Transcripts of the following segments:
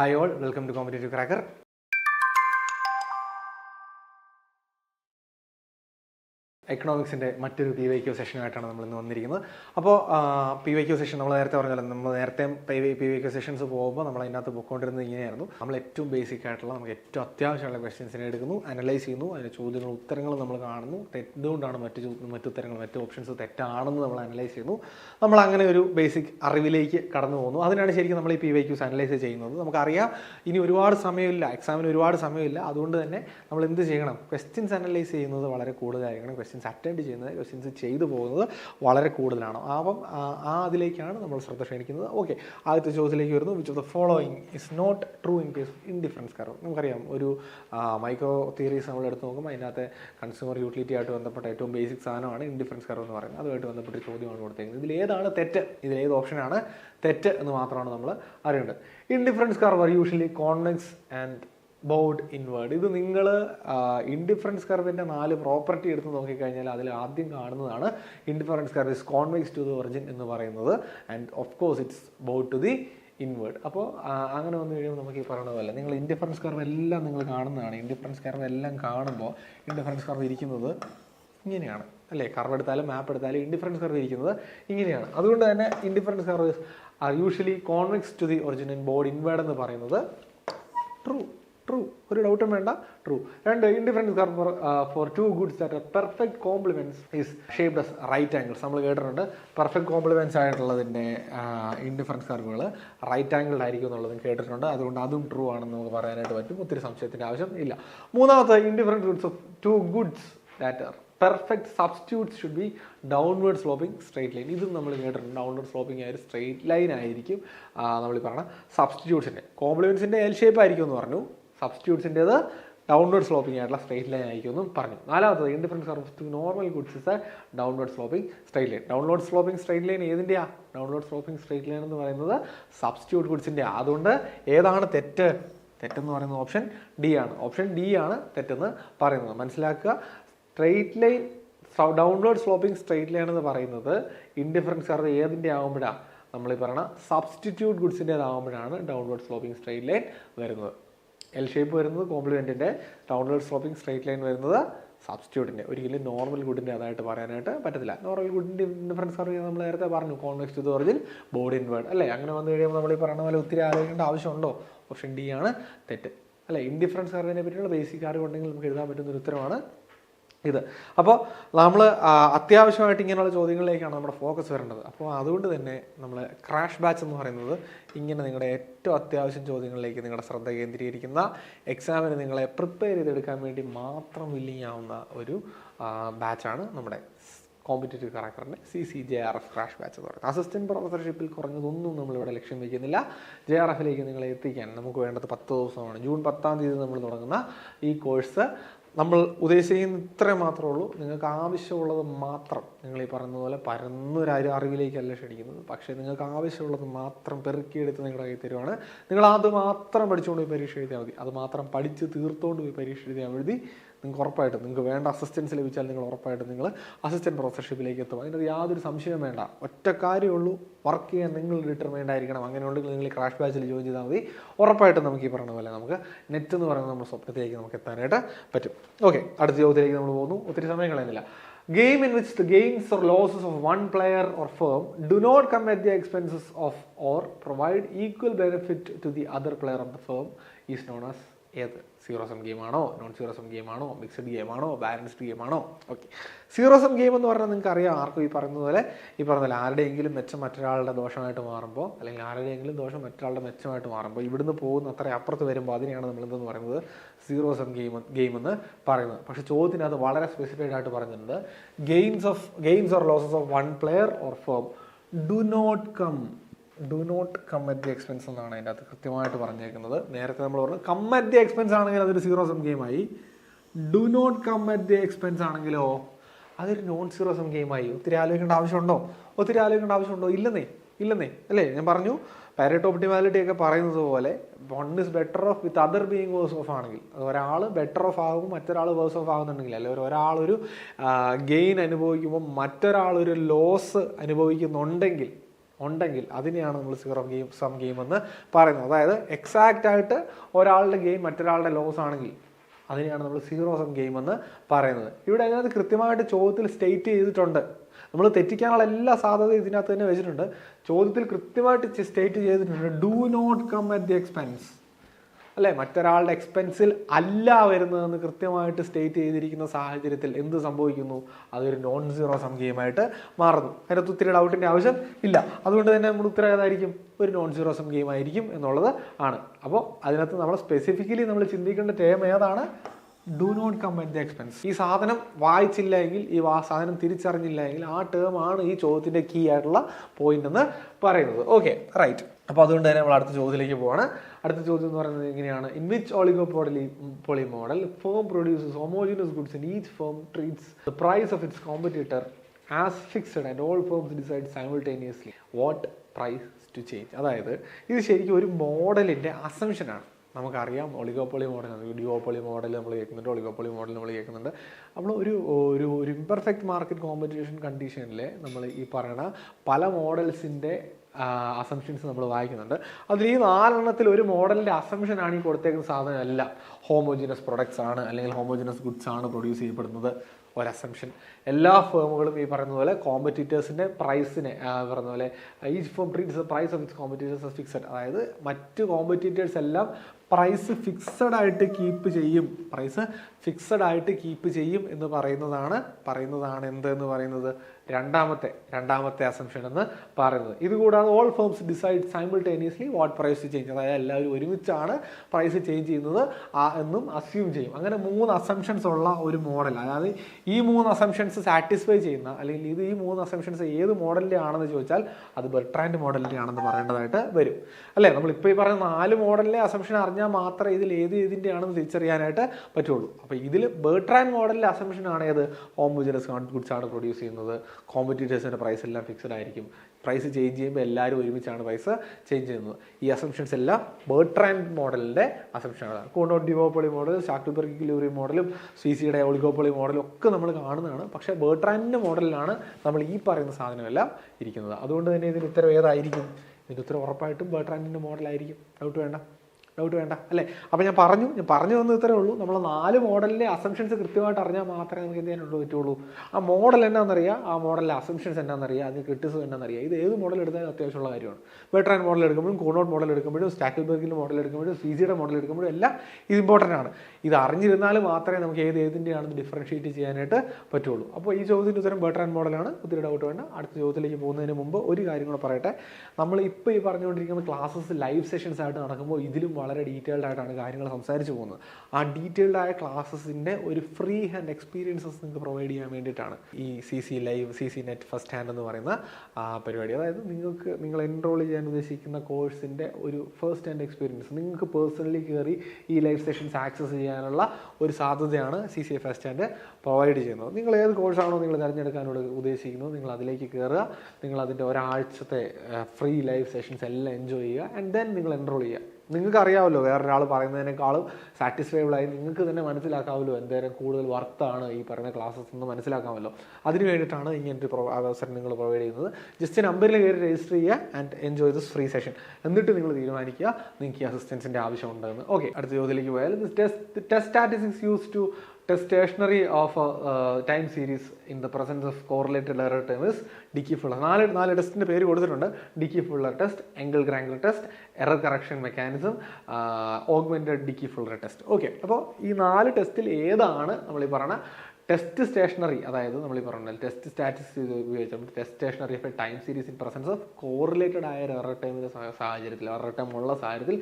Hi all welcome to competitive cracker എക്കണോമിക്സിന്റെ മറ്റൊരു P Y Q സെഷനുമായിട്ടാണ് നമ്മൾ ഇന്ന് വന്നിരിക്കുന്നത്. അപ്പോൾ പി വൈ ക്യു സെഷൻ നമ്മൾ നേരത്തെ പറഞ്ഞല്ലോ നമ്മൾ നേരത്തെ പി വൈ ക്യു സെഷൻസ് പോകുമ്പോൾ നമ്മൾ അതിനകത്ത് പോയിക്കൊണ്ടിരുന്നത് ഇങ്ങനെയായിരുന്നു. നമ്മൾ ഏറ്റവും ബേസിക് ആയിട്ടുള്ള നമുക്ക് ഏറ്റവും അത്യാവശ്യമുള്ള ക്വസ്റ്റ്യൻസിനെ എടുക്കുന്നു അനലൈസ് ചെയ്യുന്നു അതിന്റെ ചോദ്യങ്ങളും ഉത്തരങ്ങളും നമ്മൾ കാണുന്നു. തെറ്റുകൊണ്ടാണ് മറ്റു മറ്റു ഉത്തരങ്ങൾ മറ്റു ഓപ്ഷൻസ് തെറ്റാണെന്ന് നമ്മൾ അനലൈസ് ചെയ്യുന്നു. നമ്മൾ അങ്ങനെ ഒരു ബേസിക് അറിവിലേക്ക് കടന്നു പോകുന്നു. അതിനാണ് ശരിക്കും നമ്മൾ ഈ പി വൈ ക്യൂസ് അനലൈസ് ചെയ്യുന്നത്. നമുക്കറിയാം ഇനി ഒരുപാട് സമയമില്ല എക്സാമിന് ഒരുപാട് സമയമില്ല. അതുകൊണ്ട് തന്നെ നമ്മൾ എന്ത് ചെയ്യണം? ക്വസ്റ്റ്യൻസ് അനലൈസ് ചെയ്യുന്നത് വളരെ കൂടുതലായിരിക്കണം. ക്വസ്റ്റ്യൻസ് അറ്റൻഡ് ചെയ്യുന്നത് ക്വസ്റ്റ്യൻസ് ചെയ്തു പോകുന്നത് വളരെ കൂടുതലാണ്. അപ്പം ആ- അതിലേക്കാണ് നമ്മൾ ശ്രദ്ധ ക്ഷണിക്കുന്നത്. ഓക്കെ ആദ്യത്തെ ചോദ്യത്തിലേക്ക് വരുന്നു. Which of the following is not true in case indifference curve നമുക്കറിയാം ഒരു മൈക്രോ തിയറീസ് നമ്മൾ എടുത്ത് നോക്കുമ്പോൾ അതിനകത്ത് കൺസ്യൂമർ യൂട്ടിലിറ്റി ആയിട്ട് ബന്ധപ്പെട്ട ഏറ്റവും ബേസിക് സാധനമാണ് ഇൻഡിഫറൻസ് കർവ് എന്ന് പറയുന്നത്. അതുമായിട്ട് ബന്ധപ്പെട്ട ചോദ്യമാണ് കൊടുത്തേക്കുന്നത്. ഇതിൽ ഏതാണ് തെറ്റ്? ഇതിൽ ഏത് ഓപ്ഷനാണ് തെറ്റ് എന്ന് മാത്രമാണ് നമ്മൾ അറിയേണ്ടത്. Indifference curve are usually convex and bowed inward. ഇത് നിങ്ങൾ ഇൻഡിഫറൻസ് കർവിന്റെ നാല് പ്രോപ്പർട്ടി എടുത്ത് നോക്കിക്കഴിഞ്ഞാൽ അതിൽ ആദ്യം കാണുന്നതാണ് indifference curve is convex to the origin എന്ന് പറയുന്നത്. And of course it's bowed to the inward അപ്പോൾ അങ്ങനെ വന്നു കഴിയുമ്പോൾ നമുക്ക് ഈ പറയുന്ന പോലെ നിങ്ങൾ ഇൻഡിഫറൻസ് കർവ് എല്ലാം നിങ്ങൾ കാണുന്നതാണ്. ഇൻഡിഫറൻസ് കർവ് എല്ലാം കാണുമ്പോൾ ഇൻഡിഫറൻസ് കർവ് ഇരിക്കുന്നത് ഇങ്ങനെയാണ്. അല്ലേ? കർവ് എടുത്താലും മാപ്പ് എടുത്താലും ഇൻഡിഫറൻസ് കർവ് ഇരിക്കുന്നത് ഇങ്ങനെയാണ്. അതുകൊണ്ട് തന്നെ indifference curve are usually convex to the origin bowed inward എന്ന് പറയുന്നത് ട്രൂ ട്രൂ ഒരു ഡൗട്ടും വേണ്ട. ട്രൂ രണ്ട് indifference curve for for two goods that perfect complements is shaped as right angles നമ്മൾ കേട്ടിട്ടുണ്ട്. പെർഫെക്റ്റ് കോംപ്ലിമെന്റ്സ് ആയിട്ടുള്ളതിന്റെ ഇൻഡിഫറൻസ് കർവുകൾ റൈറ്റ് ആംഗിൾഡ് ആയിരിക്കും എന്നുള്ളതും കേട്ടിട്ടുണ്ട്. അതുകൊണ്ട് അതും ട്രൂ ആണെന്ന് നമുക്ക് പറയാനായിട്ട് പറ്റും. ഒത്തിരി സംശയത്തിന്റെ ആവശ്യം ഇല്ല. മൂന്നാമത്തെ indifference goods of two goods that perfect substitutes should be downward sloping straight line ഇതും നമ്മൾ കേട്ടിട്ടുണ്ട്. ഡൗൺവേർഡ് സ്ലോപ്പിംഗ് ആയ ഒരു സ്ട്രേറ്റ് ലൈൻ ആയിരിക്കും നമ്മൾ പറഞ്ഞ സബ്സ്റ്റിറ്റ്യൂട്ട്സിന്റെ കോംപ്ലിമെൻസിന്റെ എൽ ഷേപ്പ് ആയിരിക്കും എന്ന് പറഞ്ഞു. സബ്സ്റ്റിറ്റ്യൂട്ട്സിന്റെത് ഡൗൺവേർഡ് സ്ലോപ്പിംഗ് ആയിട്ടുള്ള സ്ട്രേറ്റ് ലൈൻ ആയിരിക്കും എന്നും പറഞ്ഞു. നാലാമത്തത് indifference curves to normal goods is a downward sloping straight line downward sloping straight line ഏതിന്റെയാ? Downward sloping straight line എന്ന് പറയുന്നത് സബ്സ്റ്റിറ്റ്യൂട്ട് ഗുഡ്സിന്റെ അതുകൊണ്ട് ഏതാണ് തെറ്റ്? തെറ്റെന്ന് പറയുന്ന ഓപ്ഷൻ ഡി ആണ്. ഓപ്ഷൻ ഡി ആണ് തെറ്റെന്ന് പറയുന്നത്. മനസ്സിലാക്കുക. Straight line downward sloping straight line എന്ന് പറയുന്നത് ഇൻഡിഫറൻസ് കർവ് ഏതിന്റെ ആകുമ്പോഴാണ് നമ്മൾ ഈ പറയുന്ന സബ്സ്റ്റിറ്റ്യൂട്ട് ഗുഡ്സിന്റെതാകുമ്പോഴാണ് ഡൗൺവേർഡ് സ്ലോപ്പിംഗ് സ്ട്രെയിറ്റ് ലൈൻ വരുന്നത്. എൽ ഷേപ്പ് വരുന്നത് കോംപ്ലിമെന്റിന്റെ ഡൗൺവേർഡ് സ്ലോപ്പിംഗ് സ്ട്രെയിറ്റ് ലൈൻ വരുന്നത് സബ്സ്റ്റിറ്റ്യൂട്ടിന്റെ ഒരിക്കലും നോർമൽ ഗുഡിന്റെ അതായിട്ട് പറയാനായിട്ട് പറ്റത്തില്ല. നോർമൽ ഗുഡിന്റെ ഡിഫറൻസ് കർവ് നമ്മൾ നേരത്തെ പറഞ്ഞു. Convex to the origin bowed inward അല്ലേ? അങ്ങനെ വന്നു കഴിയുമ്പോൾ നമ്മൾ ഈ പറയുന്ന പോലെ ഒത്തിരി ആലോചിക്കേണ്ട ആവശ്യമുണ്ടോ? ഓപ്ഷൻ ഡി ആണ് തെറ്റ്. അല്ലേ? ഇൻഡിഫറൻസ് കർവിനെ പറ്റിയുള്ള ബേസിക് അറിവ് ഉണ്ടെങ്കിൽ നമുക്ക് എഴുതാൻ പറ്റുന്ന ഒരു ഉത്തരമാണ് ഇത്. അപ്പോൾ നമ്മൾ അത്യാവശ്യമായിട്ട് ഇങ്ങനെയുള്ള ചോദ്യങ്ങളിലേക്കാണ് നമ്മുടെ ഫോക്കസ് വരേണ്ടത്. അപ്പോൾ അതുകൊണ്ട് തന്നെ നമ്മൾ ക്രാഷ് ബാച്ച് എന്ന് പറയുന്നത് ഇങ്ങനെ നിങ്ങളുടെ ഏറ്റവും അത്യാവശ്യം ചോദ്യങ്ങളിലേക്ക് നിങ്ങളുടെ ശ്രദ്ധ കേന്ദ്രീകരിക്കുന്ന എക്സാമിന് നിങ്ങളെ പ്രിപ്പയർ ചെയ്തെടുക്കാൻ വേണ്ടി മാത്രം വില്ലിങ് ആവുന്ന ഒരു ബാച്ചാണ് നമ്മുടെ competitive കറാക്ടറിന്റെ C C J R F crash batch എന്ന് പറയുന്നത്. അസിസ്റ്റന്റ് പ്രൊഫസർഷിപ്പിൽ കുറഞ്ഞതൊന്നും നമ്മളിവിടെ ലക്ഷ്യം വയ്ക്കുന്നില്ല ജെ ആർ എഫിലേക്ക് നിങ്ങളെ എത്തിക്കാൻ നമുക്ക് വേണ്ടത് പത്ത് ദിവസമാണ്. ജൂൺ പത്താം തീയതി നമ്മൾ തുടങ്ങുന്ന ഈ കോഴ്സ് നമ്മൾ ഉദ്ദേശിക്കുന്ന ഇത്രേ മാത്രമേ ഉള്ളൂ. നിങ്ങൾക്ക് ആവശ്യമുള്ളത് മാത്രം നിങ്ങൾ ഈ പറഞ്ഞതുപോലെ പോലെ പരന്നൊരു അറിവിലേക്കല്ല ക്ഷണിക്കുന്നത്. പക്ഷേ നിങ്ങൾക്ക് ആവശ്യമുള്ളത് മാത്രം പെറുക്കിയെടുത്ത് നിങ്ങളുടെ കയ്യിൽ തരുവാണ്. നിങ്ങൾ അത് മാത്രം പഠിച്ചുകൊണ്ട് പോയി പരീക്ഷ എഴുതിയാൽ മതി. അത് മാത്രം പഠിച്ച് തീർത്തുകൊണ്ട് പോയി പരീക്ഷ എഴുതിയാൽ മതി. നിങ്ങൾക്ക് ഉറപ്പായിട്ടും നിങ്ങൾക്ക് വേണ്ട അസിസ്റ്റൻസ് ലഭിച്ചാൽ നിങ്ങൾ ഉറപ്പായിട്ടും നിങ്ങൾ അസിസ്റ്റന്റ് പ്രൊഫസർഷിപ്പിലേക്ക് എത്തും. അതിനകത്ത് യാതൊരു സംശയവും വേണ്ട. ഒറ്റ കാര്യമുള്ളൂ വർക്ക് ചെയ്യാൻ നിങ്ങൾ ഡിറ്റർമൈൻഡ് ആയിരിക്കണം. അങ്ങനെ ഉണ്ടെങ്കിൽ നിങ്ങൾ ക്രാഷ് ബാച്ചിൽ ജോയിൻ ചെയ്താൽ മതി. ഉറപ്പായിട്ടും നമുക്ക് ഈ പറഞ്ഞ പോലെ നമുക്ക് നെറ്റ് എന്ന് പറയുന്നത് നമ്മുടെ സ്വപ്നത്തിലേക്ക് നമുക്ക് എത്താനായിട്ട് പറ്റും. ഓക്കെ അടുത്ത ചോദ്യത്തിലേക്ക് നമ്മൾ പോകുന്നു. ഒത്തിരി സമയം കളയുന്നില്ല. Game in which the gains or losses of one player or firm do not come at the expenses of or provide equal benefit to the other player of the firm is non as ഏത്? Zero sum game ആണോ? Non zero sum game ആണോ? Mixed game ആണോ? Balanced game ആണോ? Okay zero sum game എന്ന് പറഞ്ഞാൽ നിങ്ങൾക്ക് അറിയാം ആർക്കും ഈ പറയുന്നത് പോലെ ഈ പറഞ്ഞ ആരുടെയെങ്കിലും മെച്ചം മറ്റൊരാളുടെ ദോഷമായിട്ട് മാറുമ്പോൾ അല്ലെങ്കിൽ ആരുടെയെങ്കിലും ദോഷം മറ്റൊരാളുടെ മെച്ചമായിട്ട് മാറുമ്പോൾ ഇവിടുന്ന് പോകുന്ന അത്ര അപ്പുറത്ത് വരുമ്പോൾ അതിനെയാണ് നമ്മൾ എന്തെന്ന് പറയുന്നത്? സീറോ സം ഗെയിം ഗെയിം എന്ന് പറയുന്നത്. പക്ഷേ ചോദ്യത്തിനകത്ത് വളരെ സ്പെസിഫൈഡ് ആയിട്ട് പറഞ്ഞിട്ടുണ്ട്. Gains of gains or losses of one player or firm do not come do not come at the expense എന്നാണ് അതിന്റെ അകത്ത് കൃത്യമായിട്ട് പറഞ്ഞേക്കുന്നത്. നേരത്തെ നമ്മൾ പറഞ്ഞു കം അറ്റ് ദി എക്സ്പെൻസ് ആണെങ്കിൽ അതൊരു zero sum ഗെയിമായി do not come at the expense ആണെങ്കിലോ അതൊരു നോൺ സീറോ സം ഗെയിമായി ഒത്തിരി ആലോചിക്കേണ്ട ആവശ്യമുണ്ടോ? ഒത്തിരി ആലോചിക്കേണ്ട ആവശ്യമുണ്ടോ? ഇല്ലെന്നേ ഇല്ലെന്നേ. അല്ലേ? ഞാൻ പറഞ്ഞു പാരറ്റ് ഓപ്റ്റിമാലിറ്റി ഒക്കെ പറയുന്നത് പോലെ one is better off with other being worse off ആണെങ്കിൽ ഒരാൾ ബെറ്റർ ഓഫ് ആകും മറ്റൊരാൾ വേഴ്സ് ഓഫ് ആകുന്നുണ്ടെങ്കിൽ അല്ലെങ്കിൽ ഒരാളൊരു ഒരു ഗെയിൻ അനുഭവിക്കുമ്പോൾ മറ്റൊരാളൊരു ലോസ് അനുഭവിക്കുന്നുണ്ടെങ്കിൽ ഉണ്ടെങ്കിൽ അതിനെയാണ് നമ്മൾ സീറോ ഗെയിം സം ഗെയിം എന്ന് പറയുന്നത്. അതായത് എക്സാക്റ്റ് ആയിട്ട് ഒരാളുടെ ഗെയിം മറ്റൊരാളുടെ ലോസ് ആണെങ്കിൽ അതിനെയാണ് നമ്മൾ സീറോ സം ഗെയിം എന്ന് പറയുന്നത്. ഇവിടെ അതിനകത്ത് കൃത്യമായിട്ട് ചോദ്യത്തിൽ സ്റ്റേറ്റ് ചെയ്തിട്ടുണ്ട്. നമ്മൾ തെറ്റിക്കാനുള്ള എല്ലാ സാധ്യതയും ഇതിനകത്ത് തന്നെ വെച്ചിട്ടുണ്ട്. ചോദ്യത്തിൽ കൃത്യമായിട്ട് സ്റ്റേറ്റ് ചെയ്തിട്ടുണ്ട്. Do not come at the expense അല്ലെ? മറ്റൊരാളുടെ എക്സ്പെൻസിൽ അല്ല വരുന്നതെന്ന് കൃത്യമായിട്ട് സ്റ്റേറ്റ് ചെയ്തിരിക്കുന്ന സാഹചര്യത്തിൽ എന്ത് സംഭവിക്കുന്നു? അതൊരു നോൺ സീറോ സംഖ്യയുമായിട്ട് മാറുന്നു. അതിനകത്ത് ഒത്തിരി ഡൗട്ടിന്റെ ആവശ്യം ഇല്ല. അതുകൊണ്ട് തന്നെ നമ്മുടെ ഉത്തരം ഏതായിരിക്കും? ഒരു നോൺ സീറോ സംഖ്യയുമായിരിക്കും എന്നുള്ളത് ആണ്. അപ്പോൾ അതിനകത്ത് നമ്മൾ സ്പെസിഫിക്കലി നമ്മൾ ചിന്തിക്കേണ്ട ടേം ഏതാണ്? Do not come at the expense ഈ സാധനം വായിച്ചില്ല എങ്കിൽ ഈ വാ സാധനം തിരിച്ചറിഞ്ഞില്ല എങ്കിൽ ആ ടേം ആണ് ഈ ചോദ്യത്തിന്റെ കീ ആയിട്ടുള്ള പോയിന്റ് എന്ന് പറയുന്നത്. ഓക്കെ റൈറ്റ് അപ്പോൾ അതുകൊണ്ട് തന്നെ നമ്മൾ അടുത്ത ചോദ്യത്തിലേക്ക് പോവാണ്. അടുത്ത ചോദ്യം എന്ന് പറയുന്നത് എങ്ങനെയാണ്? In which oligopoly model firm produces homogeneous goods in each firm treats the price of its competitor as fixed and all firms decide simultaneously what price to change അതായത് ഇത് ശരിക്കും ഒരു മോഡലിന്റെ അസംഷനാണ് നമുക്കറിയാം ഒളിഗോപ്പൊളി മോഡൽ ഡിയോപ്പൊളി മോഡൽ നമ്മൾ കേൾക്കുന്നുണ്ട് oligopoly model നമ്മൾ കേൾക്കുന്നുണ്ട്. നമ്മൾ ഒരു ഒരു ഒരു മാർക്കറ്റ് കോമ്പറ്റീഷൻ കണ്ടീഷനിൽ നമ്മൾ ഈ പറയുന്ന പല മോഡൽസിന്റെ അസംഷൻസ് നമ്മൾ വായിക്കുന്നുണ്ട്. അതിൽ ഈ നാലെണ്ണത്തിൽ ഒരു മോഡലിന്റെ ആണ് ഈ കൊടുത്തേക്കുന്ന സാധനം അല്ല ഹോമോജിനസ് പ്രൊഡക്ട്സ് ആണ് അല്ലെങ്കിൽ ഹോമോജിനസ് ഗുഡ്സ് ആണ് പ്രൊഡ്യൂസ് ചെയ്യപ്പെടുന്നത് ഒരു അസംഷൻ എല്ലാ ഫേമുകളും ഈ പറയുന്ന പോലെ കോമ്പറ്റീറ്റേഴ്സിന്റെ പ്രൈസിനെ പറയുന്ന പോലെ ഈ firm treats price of its competitors fixed അതായത് മറ്റ് കോമ്പറ്റീറ്റേഴ്സ് എല്ലാം പ്രൈസ് ഫിക്സഡ് ആയിട്ട് കീപ്പ് ചെയ്യും. പ്രൈസ് ഫിക്സഡ് ആയിട്ട് കീപ്പ് ചെയ്യും എന്ന് പറയുന്നതാണ് പറയുന്നതാണ് എന്ത് എന്ന് പറയുന്നത്? രണ്ടാമത്തെ രണ്ടാമത്തെ അസംഷൻ എന്ന് പറയുന്നത്. ഇതുകൂടാതെ all firms decide simultaneously what price change അതായത് എല്ലാവരും ഒരുമിച്ചാണ് പ്രൈസ് ചേഞ്ച് ചെയ്യുന്നത് എന്നും അസ്യൂം ചെയ്യും. അങ്ങനെ മൂന്ന് അസംഷൻസ് ഉള്ള ഒരു മോഡൽ അതായത് ഈ മൂന്ന് അസംഷൻസ് സാറ്റിസ്ഫൈ ചെയ്യുന്ന അല്ലെങ്കിൽ ഇത് ഈ മൂന്ന് അസംഷൻസ് ഏത് മോഡലിന്റെ ആണെന്ന് ചോദിച്ചാൽ അത് ബെർട്രാൻഡ് മോഡലിന്റെ ആണെന്ന് പറയേണ്ടതായിട്ട് വരും. അല്ലേ? നമ്മൾ നമ്മളിപ്പോൾ ഈ പറയുന്ന നാല് മോഡലിലെ അസംഷൻ അറിഞ്ഞാൽ മാത്രമേ ഇതിൽ ഏത് ഏതിന്റെ ആണെന്ന് തിരിച്ചറിയാനായിട്ട് പറ്റുള്ളൂ. അപ്പോൾ ഇതിൽ ബേർട്രാൻഡ് അസംഷൻ ആണ് ഏത്? ഹോമോജനസ് ഗുഡ്സ് ആണ് പ്രൊഡ്യൂസ് ചെയ്യുന്നത്. കോമ്പറ്റീറ്റേഴ്സിന്റെ പ്രൈസ് എല്ലാം ഫിക്സഡ് ആയിരിക്കും. പ്രൈസ് ചേഞ്ച് ചെയ്യുമ്പോൾ എല്ലാവരും ഒരുമിച്ചാണ് പ്രൈസ് ചേഞ്ച് ചെയ്യുന്നത്. ഈ അസംഷൻസ് എല്ലാം ബേർട്രാൻഡ് മോഡലിന്റെ അസംഷനാണ് കോണ്ടോ ഡിവോപ്പൊളി മോഡൽ ഷാക്ടുബർഗ് ഗിലൂറി മോഡലും സി സിയുടെ ഒളിഗോപ്പൊളി മോഡലും ഒക്കെ നമ്മൾ കാണുന്നതാണ്. പക്ഷേ ബേർട്രാൻഡിന്റെ മോഡലിലാണ് നമ്മൾ ഈ പറയുന്ന സാധനമെല്ലാം ഇരിക്കുന്നത്. അതുകൊണ്ട് തന്നെ ഇതിന് ഉത്തരം ഏതായിരിക്കും? ഇതിന് ഉത്തരം ഉറപ്പായിട്ടും ബേർട്രാൻഡിന്റെ മോഡലായിരിക്കും ഡൗട്ട് വേണ്ട. ഡൗട്ട് വേണ്ട അല്ലേ? അപ്പോൾ ഞാൻ പറഞ്ഞു ഞാൻ പറഞ്ഞു തന്നു ഇത്രേ ഉള്ളൂ. നമ്മൾ നാല് മോഡലിലെ അസംഷൻസ് കൃത്യമായിട്ട് അറിഞ്ഞാൽ മാത്രമേ നമുക്ക് എന്ത് ചെയ്യാനുള്ളൂ പറ്റുള്ളൂ. ആ മോഡൽ എന്നാണെന്നറിയാം ആ മോഡലിലെ അസംഷൻസ് എന്നാണെന്നറിയാം അതിന് ക്രിറ്റിസം എന്നാണെന്നറിയാം ഇത് ഏത് മോഡൽ എടുത്താലും അത്യാവശ്യമുള്ള കാര്യമാണ്. വെട്രാൻ മോഡൽ എടുക്കുമ്പോഴും കോണോട്ട് മോഡൽ എടുക്കുമ്പോഴും സ്റ്റാക്കിൾബർഗിന്റെ മോഡൽ എടുക്കുമ്പോഴും സി ജിയുടെ മോഡൽ എടുക്കുമ്പോഴും എല്ലാം ഇത് ഇമ്പോർട്ടന്റ് ആണ്. ഇത് അറിഞ്ഞിരുന്നാൽ മാത്രമേ നമുക്ക് ഏത് ഏതിന്റെയാണെന്ന് ഡിഫറൻഷ്യേറ്റ് ചെയ്യാനായിട്ട് പറ്റുള്ളൂ. അപ്പോൾ ഈ ചോദ്യത്തിന്റെ ഉത്തരം ബെട്രാൻ മോഡലാണ് ഒത്തിരി ഡൗട്ട് വേണ്ട. അടുത്ത ചോദ്യത്തിലേക്ക് പോകുന്നതിന് മുമ്പ് ഒരു കാര്യം കൂടെ പറയട്ടെ. നമ്മൾ ഇപ്പോൾ ഈ പറഞ്ഞുകൊണ്ടിരിക്കുന്ന ക്ലാസ്സസ് ലൈവ് സെഷൻസ് ആയിട്ട് നടക്കുമ്പോൾ ഇതിലും വളരെ ഡീറ്റെയിൽഡ് ആയിട്ടാണ് കാര്യങ്ങൾ സംസാരിച്ചു പോകുന്നത്. ആ ഡീറ്റെയിൽഡ് ആയ ക്ലാസ്സസിന്റെ ഒരു ഫ്രീ ഹാൻഡ് എക്സ്പീരിയൻസസ് നിങ്ങൾക്ക് പ്രൊവൈഡ് ചെയ്യാൻ വേണ്ടിയിട്ടാണ് ഈ C C live C C net first hand എന്ന് പറയുന്ന പരിപാടി. അതായത് നിങ്ങൾക്ക് നിങ്ങൾ എൻറോൾ ചെയ്യാൻ ഉദ്ദേശിക്കുന്ന കോഴ്സിന്റെ ഒരു ഫസ്റ്റ് ഹാൻഡ് എക്സ്പീരിയൻസ് നിങ്ങൾക്ക് പേഴ്സണലി കയറി ഈ ലൈവ് സെഷൻസ് ആക്സസ് ചെയ്യാനുള്ള ഒരു സാധ്യതയാണ് C C first hand provide ചെയ്യുന്നത്. നിങ്ങൾ ഏത് കോഴ്സാണോ നിങ്ങൾ തിരഞ്ഞെടുക്കാനോട് ഉദ്ദേശിക്കുന്നത് നിങ്ങൾ അതിലേക്ക് കയറുക നിങ്ങൾ അതിന്റെ ഒരാഴ്ചത്തെ ഫ്രീ ലൈവ് സെഷൻസ് എല്ലാം എൻജോയ് ചെയ്യുക. ആൻഡ് ദെൻ നിങ്ങൾ എൻറോൾ ചെയ്യുക. നിങ്ങൾക്ക് അറിയാമല്ലോ വേറൊരാൾ പറയുന്നതിനേക്കാളും സാറ്റിസ്ഫൈബിളായി നിങ്ങൾക്ക് തന്നെ മനസ്സിലാക്കാമല്ലോ എന്തേരം കൂടുതൽ വർത്താണ് ഈ പറയുന്ന ക്ലാസ്സസ് എന്ന് മനസ്സിലാക്കാമല്ലോ. അതിന് വേണ്ടിയിട്ടാണ് ഇങ്ങനത്തെ പ്രൊ അവസരം നിങ്ങൾ പ്രൊവൈഡ് ചെയ്യുന്നത്. ജസ്റ്റ് നമ്പറിൽ കയറി രജിസ്റ്റർ ചെയ്യുക and enjoy this free session എന്നിട്ട് നിങ്ങൾ തീരുമാനിക്കുക നിങ്ങൾക്ക് ഈ അസിസ്റ്റൻസിന്റെ ആവശ്യമുണ്ടെന്ന്. ഓക്കെ അടുത്ത ചോദ്യത്തിലേക്ക് പോയാൽ test test statistics use to test of time series in the presence of correlated error time is Dickey Fuller നാല് നാല് ടെസ്റ്റിന്റെ പേര് കൊടുത്തിട്ടുണ്ട്. Dickey Fuller test Engle Granger test error correction mechanism augmented Dickey Fuller test okay അപ്പോൾ ഈ നാല് ടെസ്റ്റിൽ ഏതാണ് നമ്മൾ ഈ പറയുന്ന ടെസ്റ്റ് സ്റ്റേഷനറി അതായത് നമ്മൾ ഈ പറഞ്ഞ ടെസ്റ്റ് സ്റ്റാറ്റിസ്റ്റിക്സ് ഉപയോഗിച്ച് നമ്മൾ test stationary of a time series in presence of correlated ആയ ഒരു എറർ ടൈമിന്റെ സാഹചര്യത്തിൽ എറർ ടൈം ഉള്ള സാഹചര്യത്തിൽ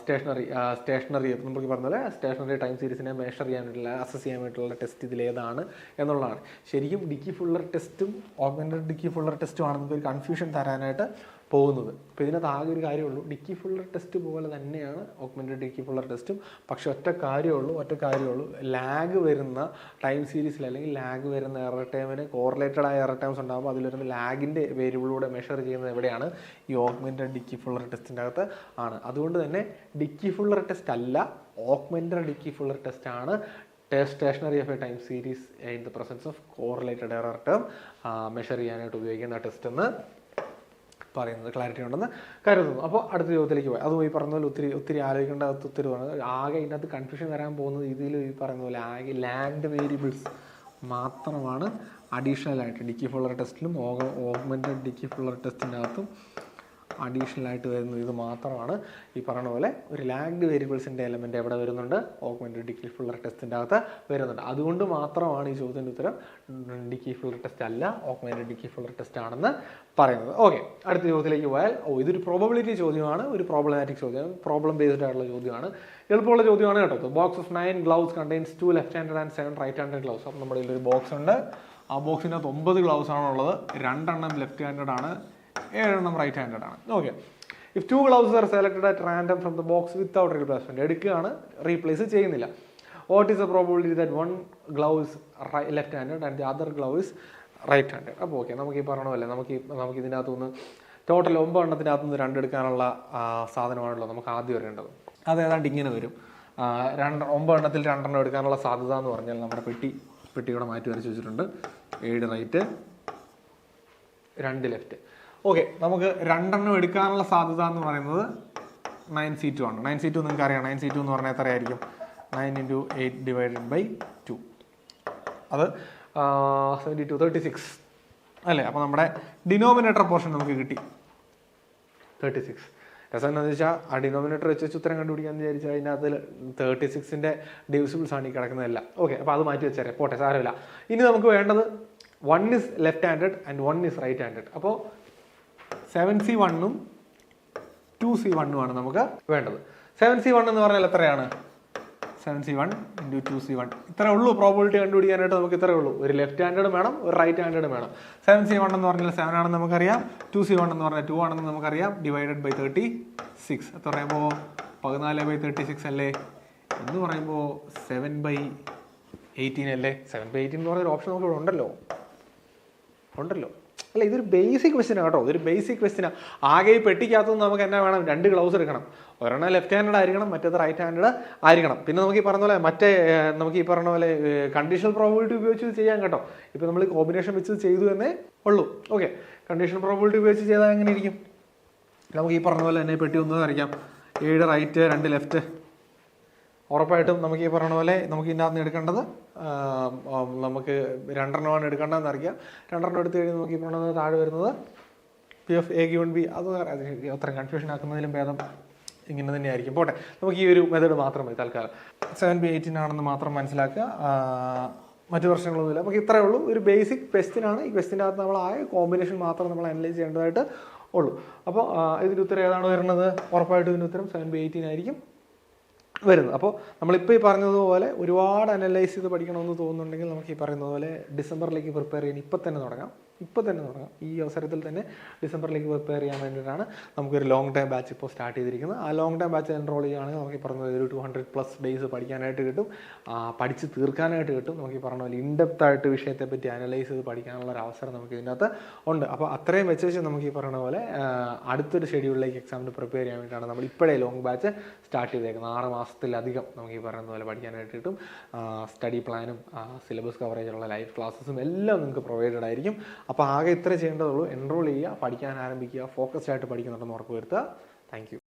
സ്റ്റേഷനറി സ്റ്റേഷനറി നമുക്ക് പറഞ്ഞ പോലെ സ്റ്റേഷനറി ടൈം സീരീസിനെ മെഷർ ചെയ്യാനായിട്ടുള്ള അസസ് ചെയ്യാൻ വേണ്ടിയിട്ടുള്ള ടെസ്റ്റ് ഇതിലേതാണ് എന്നുള്ളതാണ്. ശരിക്കും ഡിക്കി ഫുള്ളർ ടെസ്റ്റും ഓഗ്മെന്റഡ് ഡിക്കി ഫുള്ളർ ടെസ്റ്റും ആണ് നമുക്ക് ഒരു കൺഫ്യൂഷൻ തരാനായിട്ട് പോകുന്നത്. അപ്പോൾ ഇതിനകത്ത് ആകെ ഒരു കാര്യമുള്ളൂ ഡിക്കി ഫുള്ളർ ടെസ്റ്റ് പോലെ തന്നെയാണ് ഓഗ്മെന്റഡ് ഡിക്കി ഫുള്ളർ ടെസ്റ്റും പക്ഷെ ഒറ്റ കാര്യമുള്ളൂ ഒറ്റ കാര്യമുള്ളൂ ലാഗ് വരുന്ന ടൈം സീരീസിൽ അല്ലെങ്കിൽ ലാഗ് വരുന്ന എറർ ടൈമിന് കോറിലേറ്റഡ് ആയ എറർ ടൈംസ് ഉണ്ടാകുമ്പോൾ അതിൽ വരുന്ന ലാഗിന്റെ വേരിയബിളിലൂടെ മെഷർ ചെയ്യുന്നത് എവിടെയാണ്? ഈ ഓഗ്മെന്റഡ് ഡിക്കി ഫുള്ളർ ടെസ്റ്റിന്റെ അകത്ത് ആണ്. അതുകൊണ്ട് തന്നെ ഡിക്കി ഫുള്ളർ ടെസ്റ്റ് അല്ല ഓഗ്മെന്റഡ് ഡിക്കി ഫുള്ളർ ടെസ്റ്റ് ആണ്. Stationary of a time series in the presence of correlated error term measure ചെയ്യാനായിട്ട് ഉപയോഗിക്കുന്ന ടെസ്റ്റ് എന്ന് പറയുന്നത് ക്ലാരിറ്റി ഉണ്ടെന്ന് കരുതുന്നു. അപ്പോൾ അടുത്ത ചോദ്യത്തിലേക്ക് പോയി. അതും ഈ പറഞ്ഞ പോലെ ഒത്തിരി ഒത്തിരി ആലോചിക്കേണ്ട ഒത്തിരി ആകെ ഇതിനകത്ത് കൺഫ്യൂഷൻ വരാൻ പോകുന്ന രീതിയിൽ ഈ പറയുന്ന പോലെ ആകെ ലാൻഡ് വേരിയബിൾസ് മാത്രമാണ് അഡീഷണൽ ആയിട്ട്. ഡിക്കി ഫുള്ളർ ടെസ്റ്റിലും ഓഗ്മെന്റഡ് ഡിക്കി ഫുള്ളർ ടെസ്റ്റിനകത്തും അഡീഷണൽ ആയിട്ട് വരുന്നത് ഇത് മാത്രമാണ്. ഈ പറഞ്ഞ പോലെ ഒരു ലാഗ്ഡ് വേരിയബിൾസിന്റെ എലമെന്റ് എവിടെ വരുന്നുണ്ട്? ഓഗ്മെന്റഡ് ഡിക്കി ഫുള്ളർ ടെസ്റ്റിന്റെ അകത്ത് വരുന്നുണ്ട്. അതുകൊണ്ട് മാത്രമാണ് ഈ ചോദ്യത്തിന്റെ ഉത്തരം ഡിക്കി ഫുള്ളർ ടെസ്റ്റ് അല്ല ഓഗ്മെന്റഡ് ഡിക്കി ഫുള്ളർ ടെസ്റ്റ് ആണെന്ന് പറയുന്നത്. ഓക്കെ അടുത്ത ചോദ്യത്തിലേക്ക് പോയാൽ ഓ ഇതൊരു പ്രോബബിലിറ്റി ചോദ്യമാണ് ഒരു പ്രോബ്ലമാറ്റിക് ചോദ്യം പ്രോബ്ലം ബേസ്ഡ് ആയിട്ടുള്ള ചോദ്യമാണ്. എളുപ്പമുള്ള ചോദ്യമാണ് കേട്ടോ. Box of nine gloves contains two left handed and seven right handed gloves അപ്പം നമ്മുടെ ഒരു ബോക്സ് ഉണ്ട്. ആ ബോക്സിനകത്ത് ഒമ്പത് ഗ്ലൗസ് ആണുള്ളത്. രണ്ടെണ്ണം ലെഫ്റ്റ് ഹാൻഡഡ് ആണ്. ഏഴെണ്ണം റൈറ്റ് ഹാൻഡഡ് ആണ്. Okay if two gloves are selected at random from the box without replacement എടുക്കുകയാണ് റീപ്ലേസ് ചെയ്യുന്നില്ല. What is a probability that one gloves left handed and the other gloves right handed അപ്പോൾ okay നമുക്ക് ഈ പറഞ്ഞ പോലെ നമുക്ക് ഇതിനകത്ത് നിന്ന് ടോട്ടൽ ഒമ്പതെണ്ണത്തിനകത്ത് നിന്ന് രണ്ടെടുക്കാനുള്ള സാധനമാണല്ലോ നമുക്ക് ആദ്യം വരേണ്ടത് അത് ഏതാണ്ട് ഇങ്ങനെ വരും. രണ്ട് ഒമ്പതെണ്ണത്തിൽ രണ്ടെണ്ണം എടുക്കാനുള്ള സാധ്യത എന്ന് പറഞ്ഞാൽ നമ്മുടെ പെട്ടി പെട്ടിയോടെ മാറ്റി വരച്ച് വെച്ചിട്ടുണ്ട്. ഏഴ് റൈറ്റ് രണ്ട് ലെഫ്റ്റ് ഓക്കെ നമുക്ക് രണ്ടെണ്ണം എടുക്കാനുള്ള സാധ്യത എന്ന് പറയുന്നത് നയൻ സി ടു ആണ്. നയൻ സി ടു നിങ്ങൾക്ക് അറിയാം നയൻ സി ടു എന്ന് പറഞ്ഞാൽ എത്രയായിരിക്കും? Nine into eight divided by two അത് സെവന്റി ടു തേർട്ടി സിക്സ് അല്ലേ? അപ്പോൾ നമ്മുടെ ഡിനോമിനേറ്റർ പോർഷൻ നമുക്ക് കിട്ടി. തേർട്ടി സിക്സ് രസം എന്താണെന്ന് വെച്ചാൽ ആ ഡിനോമിനേറ്റർ വെച്ച് വെച്ച് ഉത്തരം കണ്ടുപിടിക്കാന്ന് വിചാരിച്ചാൽ അതിനകത്ത് തേർട്ടി സിക്സിന്റെ ഡിവിസിബിൾസ് ആണ് ഈ കിടക്കുന്നതല്ല. ഓക്കെ അപ്പോൾ അത് മാറ്റി വെച്ചേരെ. പോട്ടെ സാരമില്ല. ഇനി നമുക്ക് വേണ്ടത് one is left handed and one is right handed അപ്പോൾ സെവൻ സി വണ്ണും ടു സി വണ്ണും ആണ് നമുക്ക് വേണ്ടത്. സെവൻ സി വൺ എന്ന് പറഞ്ഞാൽ എത്രയാണ്? Seven C one into two C one. ഇത്രേ ഉള്ളൂ പ്രോബിലിറ്റി കണ്ടുപിടിക്കാനായിട്ട് നമുക്ക് ഇത്രേ ഉള്ളൂ. ഒരു ലെഫ്റ്റ് ഹാൻഡേഡ് വേണം ഒരു റൈറ്റ് ഹാൻഡേഡ് വേണം. സെവൻ സി വൺ എന്ന് പറഞ്ഞാൽ സെവൻ ആണെന്ന് നമുക്കറിയാം ടു സി വൺ എന്ന് പറഞ്ഞാൽ ടു ആണെന്ന് നമുക്കറിയാം ഡിവൈഡഡ് ബൈ തേർട്ടി സിക്സ് എന്ന് പറയുമ്പോൾ പതിനാല് ബൈ തേർട്ടി സിക്സ് അല്ലേ? എന്ന് പറയുമ്പോൾ സെവൻ ബൈ എയ്റ്റീൻ അല്ലേ? സെവൻ ബൈ എയ്റ്റീൻ എന്ന് പറഞ്ഞൊരു ഓപ്ഷൻ നമുക്ക് ഇവിടെ ഉണ്ടല്ലോ. ഉണ്ടല്ലോ. അല്ല ഇതൊരു ബേസിക് ക്വസ്റ്റിനാണ് കേട്ടോ. ഇതൊരു ബേസിക് ക്വസ്റ്റിനാണ് ആകെ ഈ പെട്ടിക്കകത്തുനിന്ന് നമുക്ക് എന്നാ വേണം? രണ്ട് ഗ്ലൗസ് എടുക്കണം. ഒരെണ്ണം ലെഫ്റ്റ് ഹാൻഡ് ആയിരിക്കണം മറ്റേത് റൈറ്റ് ഹാൻഡ് ആയിരിക്കണം. പിന്നെ നമുക്ക് ഈ പറഞ്ഞ പോലെ മറ്റേ നമുക്ക് ഈ പറഞ്ഞ പോലെ കണ്ടീഷണൽ പ്രോബിലിറ്റി ഉപയോഗിച്ച് ചെയ്യാൻ ചെയ്യാം കേട്ടോ. ഇപ്പം നമ്മൾ കോമ്പിനേഷൻ വെച്ച് ചെയ്തു എന്നേ ഉള്ളൂ. ഓക്കെ കണ്ടീഷണൽ പ്രോബിലിറ്റി ഉപയോഗിച്ച് ചെയ്താൽ എങ്ങനെ ഇരിക്കും? നമുക്ക് ഈ പറഞ്ഞ പോലെ തന്നെ പെട്ടി ഒന്ന് വരയ്ക്കാം. ഏഴ് റൈറ്റ് രണ്ട് ലെഫ്റ്റ് ഉറപ്പായിട്ടും നമുക്ക് ഈ പറഞ്ഞ പോലെ നമുക്ക് ഇതിനകത്ത് എടുക്കേണ്ടത് നമുക്ക് രണ്ടെണ്ണമാണ് എടുക്കേണ്ടതെന്ന് അറിയാം. രണ്ടെണ്ണം എടുത്തു കഴിഞ്ഞാൽ നമുക്ക് ഈ പറഞ്ഞത് താഴെ വരുന്നത് P F A given B അത് അത്ര കൺഫ്യൂഷൻ ആക്കുന്നതിലും ഭേദം ഇങ്ങനെ തന്നെയായിരിക്കും. പോട്ടെ നമുക്ക് ഈ ഒരു മെത്തേഡ് മാത്രം മതി തൽക്കാലം. സെവൻ ബി എയ്റ്റീൻ ആണെന്ന് മാത്രം മനസ്സിലാക്കുക. മറ്റു പ്രശ്നങ്ങളൊന്നുമില്ല. നമുക്ക് ഇത്രയേ ഉള്ളൂ. ഒരു ബേസിക് ക്വസ്റ്റിനാണ് ഈ ക്വസ്റ്റിന്റെ അകത്ത് നമ്മൾ ആയ കോമ്പിനേഷൻ മാത്രം നമ്മൾ അനലൈസ് ചെയ്യേണ്ടതായിട്ട് ഉള്ളൂ. അപ്പോൾ ഇതിന്റെ ഉത്തരം ഏതാണ് വരുന്നത്? ഉറപ്പായിട്ടും ഇതിന്റെ ഉത്തരം സെവൻ ബി എയ്റ്റീൻ ആയിരിക്കും. വരുന്നത്. അപ്പോൾ നമ്മളിപ്പോൾ ഈ പറഞ്ഞതുപോലെ ഒരുപാട് അനലൈസ് ചെയ്ത് പഠിക്കണമെന്ന് തോന്നുന്നുണ്ടെങ്കിൽ നമുക്ക് ഈ പറയുന്നത് പോലെ ഡിസംബറിലേക്ക് പ്രിപ്പയർ ചെയ്യാൻ ഇപ്പം തന്നെ തുടങ്ങാം. ഇപ്പം തന്നെ തുടങ്ങാം ഈ അവസരത്തിൽ തന്നെ ഡിസംബറിലേക്ക് പ്രിപ്പയർ ചെയ്യാൻ വേണ്ടിയിട്ടാണ് നമുക്കൊരു ലോങ് ടൈം ബാച്ച് ഇപ്പോൾ സ്റ്റാർട്ട് ചെയ്തിരിക്കുന്നത്. ആ ലോങ് ടൈം ബാച്ച് എൻറോൾ ചെയ്യുകയാണെങ്കിൽ നമുക്ക് ഈ പറഞ്ഞ ഒരു ടു ഹൺഡ്രഡ് പ്ലസ് ഡേയ്സ് പഠിക്കാനായിട്ട് കിട്ടും. പഠിച്ച് തീർക്കാനായിട്ട് കിട്ടും. നമുക്ക് ഈ പറഞ്ഞ പോലെ ഇൻഡെപ്ത് ആയിട്ട് വിഷയത്തെ പറ്റി അനലൈസ് ചെയ്ത് പഠിക്കാനുള്ള ഒരു അവസരം നമുക്ക് ഇതിനകത്ത് ഉണ്ട്. അപ്പോൾ അത്രയും വെച്ച് നമുക്ക് ഈ പറയുന്ന പോലെ അടുത്തൊരു ഷെഡ്യൂളിലേക്ക് എക്സാമിന് പ്രിപ്പയർ ചെയ്യാൻ വേണ്ടിയിട്ടാണ് നമ്മൾ ഇപ്പോഴേ ലോങ് ബാച്ച് സ്റ്റാർട്ട് ചെയ്തേക്കുന്നത്. ആറ് മാസത്തിലധികം നമുക്ക് ഈ പറയുന്ന പോലെ പഠിക്കാനായിട്ട് കിട്ടും. സ്റ്റഡി പ്ലാനും സിലബസ് കവറേജുള്ള ലൈവ് ക്ലാസ്സസും എല്ലാം നിങ്ങൾക്ക് പ്രൊവൈഡഡ് ആയിരിക്കും. അപ്പോൾ ആകെ ഇത്ര ചെയ്യേണ്ടതുള്ളൂ. എൻറോൾ ചെയ്യുക പഠിക്കാൻ ആരംഭിക്കുക ഫോക്കസ്ഡ് ആയിട്ട് പഠിക്കുന്നുണ്ടെന്ന് ഉറപ്പ് വരുത്തുക. താങ്ക്